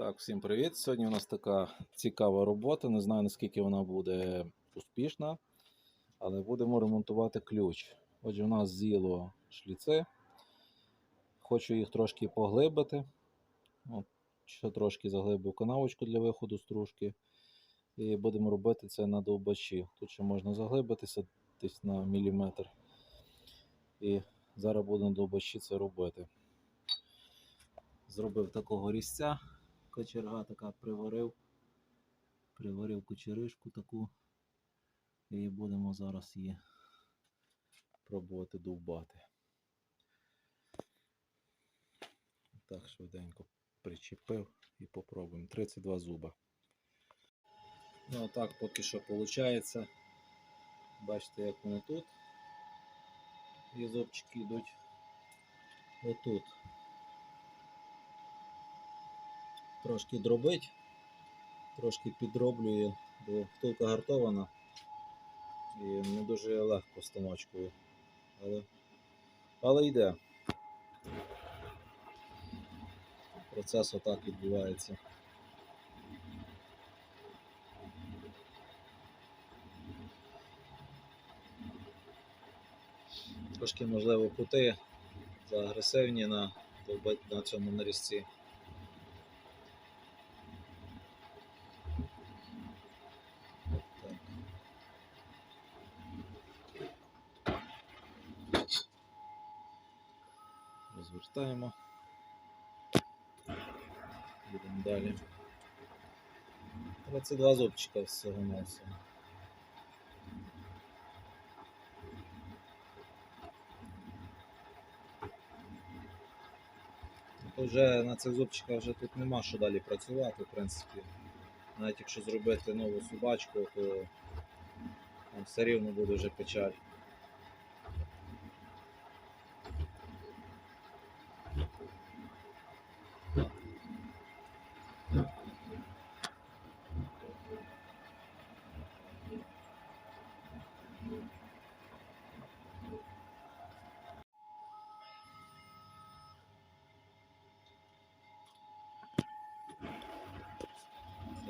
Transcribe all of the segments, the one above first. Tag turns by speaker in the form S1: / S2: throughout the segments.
S1: Так, всім привіт. Сьогодні у нас така цікава робота. Не знаю наскільки вона буде успішна, але будемо ремонтувати ключ. Отже, у нас з'їло шліци. Хочу їх трошки поглибити. От, ще трошки заглибив канавочку для виходу стружки. І будемо робити це на довбачі. Тут ще можна заглибитися десь на міліметр. І зараз будемо довбачі це робити. Зробив такого різця кочерга така приварив. Приварив кочеришку таку. І будемо зараз її пробувати довбати. Так, швиденько причепив і попробуємо. 32 зуба. Ну, так поки що виходить. Бачите, як вони тут. І зубчики йдуть отут. Трошки дробить, трошки підроблює, бо втулка гартована і не дуже легко станочкою. Але, але йде. Процес отак відбувається. Трошки можливо кути заагресивні на, на цьому нарізці. Так. Розвертаємо. Йдемо далі. 22 зубчика всього всього. Вже на цих зубчиках вже тут нема що далі працювати, в принципі. Навіть якщо зробити нову собачку, то там все рівно буде вже печаль. Це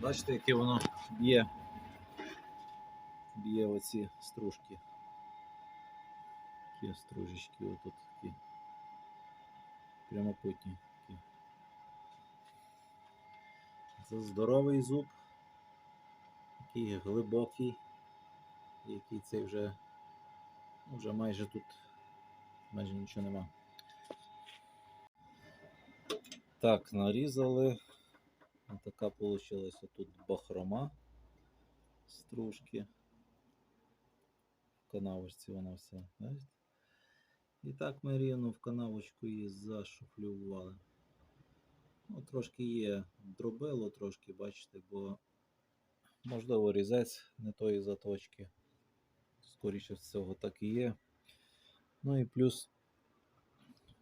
S1: Бачите, яке воно б'є. Б'є оці стружки. Такі стружечки отут такі. Прямокутні такі. Це здоровий зуб, такий глибокий, який цей вже, ну, вже майже тут майже нічого нема. Так, нарізали. Ось така получилась тут бахрома стружки. В канавочці вона вся. Бачите? І так ми рівно в канавочку її зашуфлювали. Ну, трошки є дробило, трошки, бачите, бо можливо різець не тої заточки. Скоріше всього так і є. Ну і плюс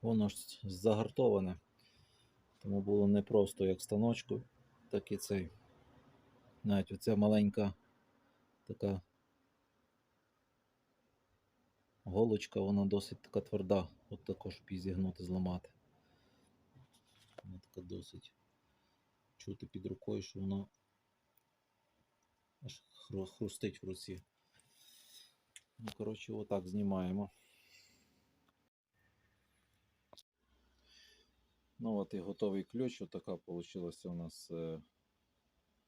S1: воно ж загартоване. Тому було не просто як станочку, так і цей. Навіть оця маленька така голочка, вона досить така тверда, от також підзігнути, зламати. Вона така досить чути під рукою, що вона аж хрустить в руці. Ну, коротше, отак знімаємо. Ну от і готовий ключ. Отака вийшла у нас е,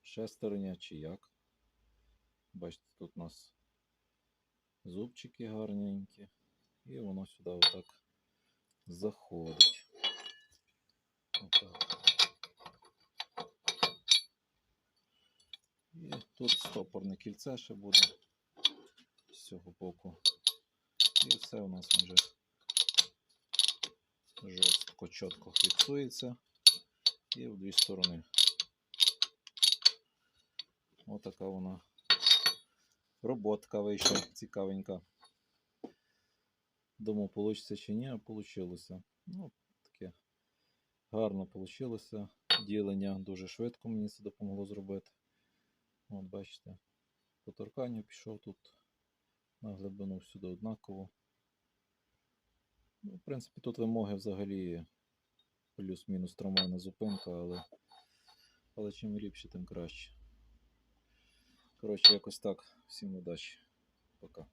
S1: шестерня чи як. Бачите, тут у нас зубчики гарненькі. І воно сюди отак заходить. Отак. І тут стопорне кільце ще буде з цього боку. І все у нас вже жорстко, чітко фіксується. І в дві сторони. Отака вона роботка вийшла цікавенька. Думав, вийде чи ні, а вийшло. Ну, таке гарно вийшло. Ділення дуже швидко мені це допомогло зробити. От бачите, по торканню пішов тут на глибину всюди однаково. Ну, в принципі, тут вимоги взагалі плюс-мінус трамвайна зупинка, але, але чим ліпше, тим краще. Коротше, якось так. Всім удачі. Пока.